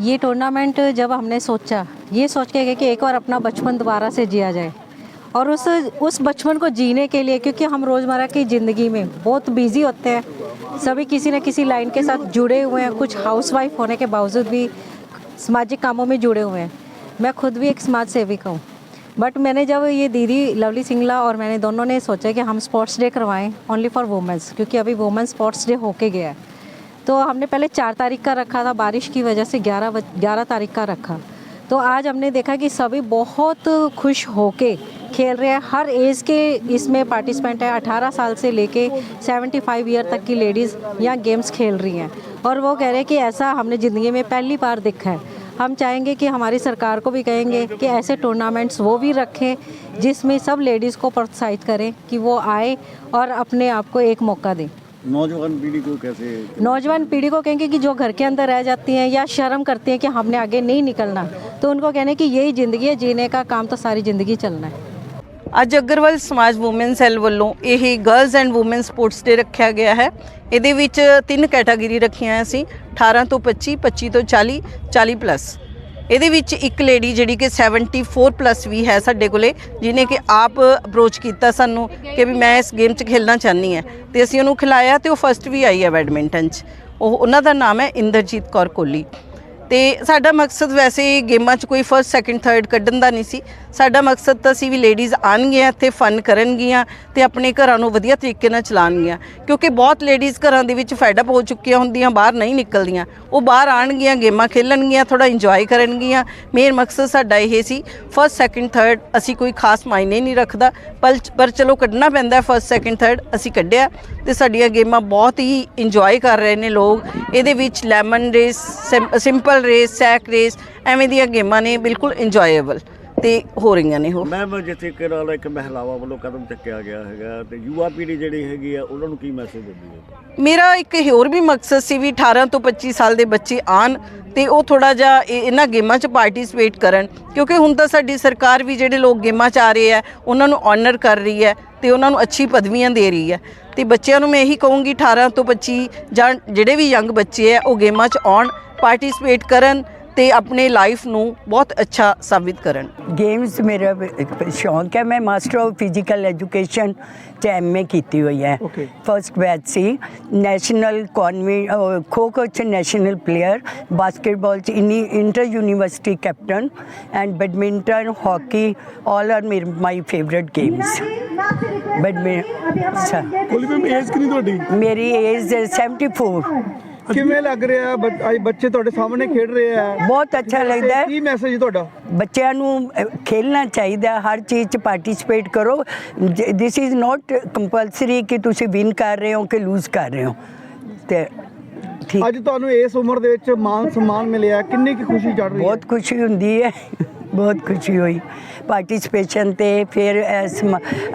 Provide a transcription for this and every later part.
ये टूर्नामेंट जब हमने सोचा, ये सोच के गए कि एक बार अपना बचपन दोबारा से जिया जाए। और उस उस बचपन को जीने के लिए, क्योंकि हम रोज़मर्रा की ज़िंदगी में बहुत बिज़ी होते हैं, सभी किसी न किसी लाइन के साथ जुड़े हुए हैं, कुछ हाउसवाइफ होने के बावजूद भी सामाजिक कामों में जुड़े हुए हैं। मैं खुद भी एक समाज सेविका हूँ। बट मैंने जब ये दीदी लवली सिंगला और मैंने दोनों ने सोचा कि हम स्पोर्ट्स डे करवाएँ ओनली फॉर वुमेंस क्योंकि अभी वुमेंस स्पोर्ट्स डे होके गया है। तो हमने पहले चार तारीख का रखा था, बारिश की वजह से ग्यारह ग्यारह तारीख का रखा। तो आज हमने देखा कि सभी बहुत खुश होके खेल रहे हैं। हर एज के इसमें पार्टिसिपेंट है। 18 साल से लेके 75 ईयर तक की लेडीज़ यहाँ गेम्स खेल रही हैं। और वो कह रहे हैं कि ऐसा हमने ज़िंदगी में पहली बार देखा है। हम चाहेंगे कि हमारी सरकार को भी कहेंगे कि ऐसे टूर्नामेंट्स वो भी रखें जिसमें सब लेडीज़ को प्रोत्साहित करें कि वो आए और अपने आप को एक मौका दें। नौजवान पीढ़ी को कैसे नौजवान पीढ़ी को कहेंगे कि जो घर के अंदर रह जाती हैं या शर्म करती हैं कि हमने आगे नहीं निकलना तो उनको कहने कि यही ज़िंदगी है जीने का काम तो सारी ज़िंदगी चलना है ਅੱਜ ਅਗਰਵਾਲ ਸਮਾਜ ਔਮਨ ਸੈੱਲ ਵੱਲੋਂ ਇਹ girls and women sports day ਰੱਖਿਆ ਗਿਆ ਹੈ ਇਹਦੇ ਵਿੱਚ ਤਿੰਨ ਕੈਟਾਗਰੀ ਰੱਖੀਆਂ ਅਸੀਂ 18 ਤੋਂ 25 25 ਤੋਂ 40 40 ਪਲੱਸ ਇਹਦੇ ਵਿੱਚ ਇੱਕ ਲੇਡੀ ਜਿਹੜੀ ਕਿ 74 ਪਲੱਸ ਵੀ ਹੈ ਸਾਡੇ ਕੋਲੇ ਜਿਨੇ ਕਿ ਆਪ ਅਪਰੋਚ ਕੀਤਾ ਸਾਨੂੰ ਕਿ ਵੀ ਮੈਂ ਇਸ ਗੇਮ 'ਚ ਖੇਲਣਾ ਚਾਹਨੀ ਹੈ। ਤੇ ਅਸੀਂ ਉਹਨੂੰ ਖਿਲਾਇਆ ਤੇ ਉਹ ਫਸਟ ਵੀ ਆਈ ਹੈ ਬੈਡਮਿੰਟਨ 'ਚ। ਉਹ, ਉਹਨਾਂ ਦਾ ਨਾਮ ਹੈ ਇੰਦਰਜੀਤ ਕੌਰ ਕੋਹਲੀ। ਤੇ ਸਾਡਾ ਮਕਸਦ ਵੈਸੇ ਗੇਮਾਂ 'ਚ ਕੋਈ ਫਰਸਟ ਸੈਕਿੰਡ ਥਰਡ ਕੱਢਣ ਦਾ ਨਹੀਂ ਸੀ। ਸਾਡਾ ਮਕਸਦ ਤਾਂ ਸੀ ਵੀ ਲੇਡੀਜ਼ ਆਣਗੀਆਂ ਇੱਥੇ ਫਨ ਕਰਨਗੀਆਂ ਤੇ ਆਪਣੇ ਘਰਾਂ ਨੂੰ ਵਧੀਆ ਤਰੀਕੇ ਨਾਲ ਚਲਾਉਣਗੀਆਂ। ਕਿਉਂਕਿ ਬਹੁਤ ਲੇਡੀਜ਼ ਘਰਾਂ ਦੇ ਵਿੱਚ ਫੈਡ ਅਪ ਹੋ ਚੁੱਕੀਆਂ ਹੁੰਦੀਆਂ, ਬਾਹਰ ਨਹੀਂ ਨਿਕਲਦੀਆਂ। ਉਹ ਬਾਹਰ ਆਣਗੀਆਂ ਗੇਮਾਂ ਖੇਲਣਗੀਆਂ ਥੋੜਾ ਇੰਜੋਏ ਕਰਨਗੀਆਂ। ਮੇਨ ਮਕਸਦ ਸਾਡਾ ਇਹ ਸੀ ਫਰਸਟ ਸੈਕਿੰਡ ਥਰਡ ਅਸੀਂ ਕੋਈ ਖਾਸ ਮਾਇਨੇ ਨਹੀਂ ਰੱਖਦਾ। ਪਰ ਪਰ ਚਲੋ ਕੱਢਣਾ ਪੈਂਦਾ ਫਰਸਟ ਸੈਕਿੰਡ ਥਰਡ ਅਸੀਂ ਕੱਢਿਆ ਤੇ ਸਾਡੀਆਂ ਗੇਮਾਂ ਬਹੁਤ ਹੀ ਇੰਜੋਏ ਕਰ ਰਹੇ ਨੇ ਲੋਕ। ਇਹਦੇ ਵਿੱਚ lemon race simple race sack race ਐਵੇਂ ਦੀਆਂ ਗੇਮਾਂ ਨੇ ਬਿਲਕੁਲ ਇੰਜੋਏਬਲ ਤੇ ਹੋ ਰਹੀਆਂ ਨੇ ਉਹ। ਮੈਮ ਜਿੱਥੇ ਕਿ ਨਾਲ ਇੱਕ ਮਹਿਲਾਵਾਂ ਵੱਲੋਂ ਕਦਮ ਚੱਕਿਆ ਗਿਆ ਹੈਗਾ ਤੇ ਯੁਵਾ ਪੀੜ੍ਹੀ ਜਿਹੜੀ ਹੈਗੀ ਆ ਉਹਨਾਂ ਨੂੰ ਕੀ ਮੈਸੇਜ ਦਿੰਦੀ ਹੈ? ਮੇਰਾ ਇੱਕ ਹੋਰ ਵੀ ਮਕਸਦ ਸੀ ਵੀ 18 ਤੋਂ 25 ਸਾਲ ਦੇ ਬੱਚੇ ਆਣ ਤੇ ਉਹ ਥੋੜਾ ਜਿਹਾ ਇਹ- ਇਹਨਾਂ ਗੇਮਾਂ 'ਚ ਪਾਰਟਿਸਿਪੇਟ ਕਰਨ ਕਿਉਂਕਿ ਹੁਣ ਤਾਂ ਸਾਡੀ ਸਰਕਾਰ ਵੀ ਜਿਹੜੇ ਲੋਕ ਗੇਮਾਂ 'ਚ ਆ ਰਹੇ ਆ ਉਹਨਾਂ ਨੂੰ ਆਨਰ ਕਰ ਰਹੀ ਹੈ। ਤੇ ਉਹਨਾਂ ਨੂੰ ਅੱਛੀ ਪਦਵੀਆਂ ਦੇ ਰਹੀ ਹੈ। ਤੇ ਬੱਚਿਆਂ ਨੂੰ ਮੈਂ ਇਹੀ ਕਹੂੰਗੀ 18 ਤੋਂ 25 ਜਾਂ ਜਿਹੜੇ ਵੀ ਯੰਗ ਬੱਚੇ ਆ ਉਹ ਗੇਮਾਂ 'ਚ ਆਉਣ ਪਾਰਟਿਸਿਪੇਟ ਕਰਨ ਤੇ ਆਪਣੇ ਲਾਈਫ ਨੂੰ ਬਹੁਤ ਅੱਛਾ ਸਾਬਿਤ ਕਰਨ। ਗੇਮਸ ਮੇਰਾ ਇੱਕ ਸ਼ੌਂਕ ਹੈ ਮੈਂ ਮਾਸਟਰ ਆਫ ਫਿਜ਼ੀਕਲ ਐਜੂਕੇਸ਼ਨ ਚ ਐਮਏ ਕੀਤੀ ਹੋਈ ਹੈ। ਫਰਸਟ ਬੈਚ ਸੀ। ਨੈਸ਼ਨਲ ਕਨਵੀ ਖੋ ਖੋ ਚ ਨੈਸ਼ਨਲ ਪਲੇਅਰ ਬਾਸਕਟਬਾਲ ਚ ਇਨੀ inter university captain and badminton hockey all are my favourite games badminton ਕੋਲੀ ਮੈਮ ਏਜ ਕਿੰਨੀ ਤੁਹਾਡੀ? ਮੇਰੀ ਏਜ 74 ਕਿਵੇਂ ਲੱਗ ਰਿਹਾ? ਅੱਜ ਬੱਚੇ ਤੁਹਾਡੇ ਸਾਹਮਣੇ ਖੇਡ ਰਹੇ ਆ। ਬਹੁਤ ਅੱਛਾ ਲੱਗਦਾ ਹੈ। ਕੀ ਮੈਸੇਜ ਤੁਹਾਡਾ? ਬੱਚਿਆਂ ਨੂੰ ਅਹ, ਖੇਲਣਾ ਚਾਹੀਦਾ ਹੈ, ਹਰ ਚੀਜ਼ 'ਚ ਪਾਰਟਿਸਿਪੇਟ ਕਰੋ। ਦਿਸ ਇਜ਼ ਨਾਟ ਕੰਪਲਸਰੀ ਕਿ ਤੁਸੀਂ ਵਿਨ ਕਰ ਰਹੇ ਹੋ ਕਿ ਲੂਜ਼ ਕਰ ਰਹੇ ਹੋ। ਤੇ ਠੀਕ। ਅੱਜ ਤੁਹਾਨੂੰ ਇਸ ਉਮਰ ਦੇ ਵਿੱਚ ਮਾਨ ਸਨਮਾਨ ਮਿਲਿਆ। ਕਿੰਨੀ ਕੀ ਖੁਸ਼ੀ ਚੜ ਰਹੀ ਹੈ? ਬਹੁਤ ਖੁਸ਼ੀ ਹੁੰਦੀ ਹੈ। ਬਹੁਤ ਖੁਸ਼ੀ ਹੋਈ। ਪਾਰਟਿਸਿਪੇਸ਼ਨ ਤੇ ਫਿਰ ਇਸ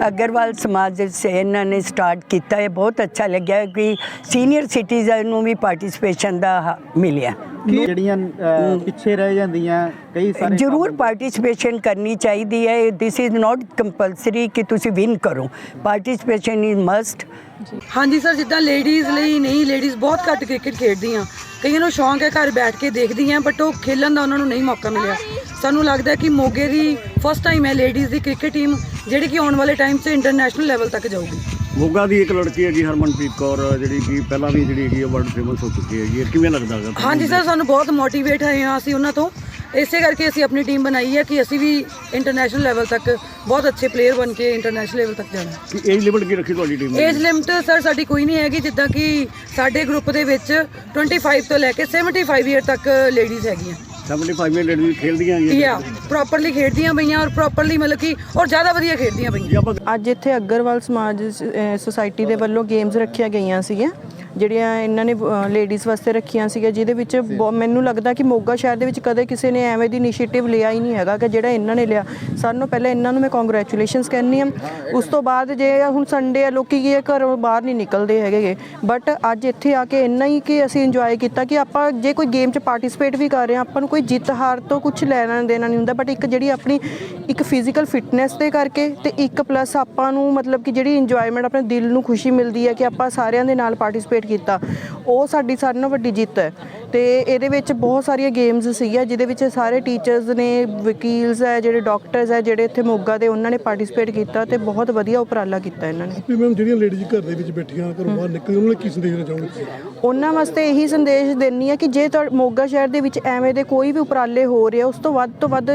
ਅਗਰਵਾਲ ਸਮਾਜ ਸੇ, ਇਹਨਾਂ ਨੇ ਸਟਾਰਟ ਕੀਤਾ। ਹੈ ਬਹੁਤ ਅੱਛਾ ਲੱਗਿਆ ਕਿ ਸੀਨੀਅਰ ਸਿਟੀਜ਼ਨ ਨੂੰ ਵੀ ਪਾਰਟਿਸਿਪੇਸ਼ਨ ਦਾ ਮਿਲਿਆ। ਮਿਲਿਆ ਜਿਹੜੀਆਂ ਅਹ, ਪਿੱਛੇ ਰਹਿ ਜਾਂਦੀਆਂ ਕਈ ਸਾਰੇ ਜ਼ਰੂਰ ਪਾਰਟਿਸਿਪੇਸ਼ਨ ਕਰਨੀ ਚਾਹੀਦੀ ਹੈ। ਦਿਸ ਇਜ਼ ਨਾਟ ਕੰਪਲਸਰੀ ਕਿ ਤੁਸੀਂ ਵਿਨ ਕਰੋ। ਪਾਰਟਿਸਿਪੇਸ਼ਨ ਇਜ਼ ਮਸਟ ਹਾਂਜੀ ਸਰ ਜਿੱਦਾਂ ਲੇਡੀਜ਼ ਲਈ ਨਹੀਂ ਲੇਡੀਜ਼ ਬਹੁਤ ਘੱਟ ਕ੍ਰਿਕਟ ਖੇਡਦੀਆਂ। ਕਈਆਂ ਨੂੰ ਸ਼ੌਂਕ ਹੈ ਘਰ ਬੈਠ ਕੇ ਦੇਖਦੀਆਂ ਬਟ ਉਹ ਖੇਲਣ ਦਾ ਉਹਨਾਂ ਨੂੰ ਨਹੀਂ ਮੌਕਾ ਮਿਲਿਆ। ਸਾਨੂੰ ਲੱਗਦਾ ਹੈ ਕਿ ਮੋਗੇ ਦੀ ਫਸਟ ਟਾਈਮ ਹੈ ਲੇਡੀਜ਼ ਦੀ ਕ੍ਰਿਕਟ ਟੀਮ ਜਿਹੜੀ ਕਿ ਆਉਣ ਵਾਲੇ ਟਾਈਮ 'ਚ ਇੰਟਰਨੈਸ਼ਨਲ ਲੈਵਲ ਤੱਕ ਜਾਊਗੀ। ਮੋਗਾ ਦੀ ਇੱਕ ਲੜਕੀ ਹੈਗੀ ਹਰਮਨਪ੍ਰੀਤ ਕੌਰ ਜਿਹੜੀ ਕਿ ਪਹਿਲਾਂ ਵੀ ਜਿਹੜੀ ਹੈਗੀ ਵਰਲਡ ਫੇਮਸ ਹੋ ਚੁੱਕੀ ਹੈਗੀ ਹੈ ਕਿਵੇਂ ਲੱਗਦਾ ਹੈਗਾ ਤੁਹਾਨੂੰ? ਹਾਂਜੀ ਸਰ ਸਾਨੂੰ ਬਹੁਤ ਮੋਟੀਵੇਟ ਹੋਏ ਹਾਂ ਅਸੀਂ ਉਹਨਾਂ ਤੋਂ। ਇਸੇ ਕਰਕੇ ਅਸੀਂ ਆਪਣੀ ਟੀਮ ਬਣਾਈ ਹੈ ਕਿ ਅਸੀਂ ਵੀ ਇੰਟਰਨੈਸ਼ਨਲ ਲੈਵਲ ਤੱਕ ਬਹੁਤ ਅੱਛੇ ਪਲੇਅਰ ਬਣ ਕੇ ਇੰਟਰਨੈਸ਼ਨਲ ਲੈਵਲ ਤੱਕ ਜਾਣਾ। ਕਿ ਏਜ ਲਿਮਟ ਕੀ ਰੱਖੀ ਤੁਹਾਡੀ ਟੀਮ ਏਜ ਲਿਮਟ ਸਰ ਸਾਡੀ ਕੋਈ ਨਹੀਂ ਹੈਗੀ ਜਿੱਦਾਂ ਕਿ ਸਾਡੇ ਗਰੁੱਪ ਦੇ ਵਿੱਚ 25 ਤੋਂ ਲੈ ਕੇ 75 ਈਅਰ ਤੱਕ ਲੇਡੀਜ਼ ਹੈਗੀਆਂ। 75 ਮਿੰਟ ਲੇਡੀ ਖੇਲਦੀਆਂ ਹੈਗੀਆਂ। ਯਾ ਪ੍ਰੋਪਰਲੀ ਖੇਡਦੀਆਂ ਪਈਆਂ ਔਰ ਪ੍ਰੋਪਰਲੀ ਮਤਲਬ ਕਿ ਔਰ ਜ਼ਿਆਦਾ ਵਧੀਆ ਖੇਡਦੀਆਂ ਪਈਆਂ। ਅੱਜ ਇੱਥੇ ਅਗਰਵਾਲ ਸਮਾਜ ਸੁਸਾਇਟੀ ਦੇ ਵੱਲੋਂ ਗੇਮਸ ਰੱਖੀਆਂ ਗਈਆਂ ਸੀਗੀਆਂ। ਜਿਹੜੀਆਂ ਇਹਨਾਂ ਨੇ ਲੇਡੀਜ਼ ਵਾਸਤੇ ਰੱਖੀਆਂ ਸੀਗੀਆਂ ਜਿਹਦੇ ਵਿੱਚ ਮੈਨੂੰ ਲੱਗਦਾ ਕਿ ਮੋਗਾ ਸ਼ਹਿਰ ਦੇ ਵਿੱਚ ਕਦੇ ਕਿਸੇ ਨੇ ਐਵੇਂ ਦੀ ਇਨੀਸ਼ੀਏਟਿਵ ਲਿਆ ਹੀ ਨਹੀਂ ਹੈਗਾ ਕਿ ਜਿਹੜਾ ਇਹਨਾਂ ਨੇ ਲਿਆ। ਸਾਨੂੰ ਪਹਿਲਾਂ ਇਹਨਾਂ ਨੂੰ ਮੈਂ ਕੰਗ੍ਰੈਚੁਲੇਸ਼ਨਸ ਕਹਿੰਨੀ ਆ ਉਸ ਤੋਂ ਬਾਅਦ ਜੇ ਹੁਣ ਸੰਡੇ ਆ ਲੋਕੀ ਕੀ ਘਰੋਂ ਬਾਹਰ ਨਹੀਂ ਨਿਕਲਦੇ ਹੈਗੇ ਬਟ ਅੱਜ ਇੱਥੇ ਆ ਕੇ ਇੰਨਾ ਹੀ ਕਿ ਅਸੀਂ ਇੰਜੋਏ ਕੀਤਾ ਕਿ ਆਪਾਂ ਜੇ ਕੋਈ ਗੇਮ 'ਚ ਪਾਰਟਿਸਿਪੇਟ ਵੀ ਕਰ ਰਹੇ ਹਾਂ ਆਪਾਂ ਨੂੰ ਕੋਈ ਜਿੱਤ ਹਾਰ ਤੋਂ ਕੁਝ ਲੈਣਾ ਦੇਣਾ ਨਹੀਂ ਹੁੰਦਾ। ਬਟ ਇੱਕ ਜਿਹੜੀ ਆਪਣੀ ਇੱਕ ਫਿਜ਼ੀਕਲ ਫਿਟਨੈਸ ਦੇ ਕਰਕੇ ਤੇ ਇੱਕ ਪਲੱਸ ਆਪਾਂ ਨੂੰ ਮਤਲਬ ਕਿ ਜਿਹੜੀ ਇੰਜੋਇਮੈਂਟ ਆਪਣੇ ਦਿਲ ਨੂੰ ਖੁਸ਼ੀ ਮਿਲਦੀ ਹੈ ਕਿ ਆਪਾਂ ਸਾਰਿਆਂ ਦੇ ਨਾਲ ਪਾਰਟਿਸਿਪੇਟ ਕੀਤਾ, ਉਹ ਸਾਡੀ ਸਾਰਿਆਂ ਨਾਲੋਂ ਵੱਡੀ ਜਿੱਤ ਹੈ। ਤੇ ਇਹਦੇ ਵਿੱਚ ਬਹੁਤ ਸਾਰੀਆਂ ਗੇਮਸ ਸੀਗੀਆਂ ਜਿਹਦੇ ਵਿੱਚ ਸਾਰੇ ਟੀਚਰਸ ਨੇ ਵਕੀਲਸ ਹੈ ਜਿਹੜੇ ਡਾਕਟਰਸ ਹੈ ਜਿਹੜੇ ਇੱਥੇ ਮੋਗਾ ਦੇ ਉਹਨਾਂ ਨੇ ਪਾਰਟਿਸਿਪੇਟ ਕੀਤਾ ਤੇ ਬਹੁਤ ਵਧੀਆ ਉਪਰਾਲਾ ਕੀਤਾ ਇਹਨਾਂ ਨੇ। ਵੀ ਮੈਮ ਜਿਹੜੀਆਂ ਲੇਡੀਜ਼ ਘਰ ਦੇ ਵਿੱਚ ਬੈਠੀਆਂ ਘਰੋਂ ਬਾਹਰ ਨਿਕਲ ਉਹਨਾਂ ਨੂੰ ਕੀ ਸੰਦੇਸ਼ ਦੇਣਾ ਤੁਸੀਂ ਉਹਨਾਂ ਵਾਸਤੇ ਇਹੀ ਸੰਦੇਸ਼ ਦੇਣੀ ਹੈ ਕਿ ਜੇ ਤੁਹਾ ਮੋਗਾ ਸ਼ਹਿਰ ਦੇ ਵਿੱਚ ਐਵੇਂ ਦੇ ਕੋਈ ਵੀ ਉਪਰਾਲੇ ਹੋ ਰਹੇ ਆ ਉਸ ਤੋਂ ਵੱਧ ਤੋਂ ਵੱਧ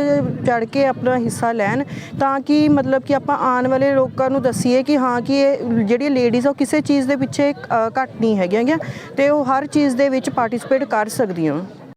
ਚੜ ਕੇ ਆਪਣਾ ਹਿੱਸਾ ਲੈਣ ਤਾਂ ਕਿ ਮਤਲਬ ਕਿ ਆਪਾਂ ਆਉਣ ਵਾਲੇ ਲੋਕਾਂ ਨੂੰ ਦੱਸੀਏ ਕਿ ਹਾਂ ਕਿ ਇਹ ਜਿਹੜੀਆਂ ਲੇਡੀਜ਼ ਆ ਉਹ ਕਿਸੇ ਚੀਜ਼ ਦੇ ਪਿੱਛੇ ਘੱਟ ਨਹੀਂ ਹੈਗੀਆਂ ਗੀਆਂ ਤੇ ਉਹ ਹਰ ਚੀਜ਼ ਦੇ ਵਿੱਚ ਪਾਰਟਿਸਿਪੇਟ ਕਰ ਕਰ ਸਕਦੀ ਹਾਂ।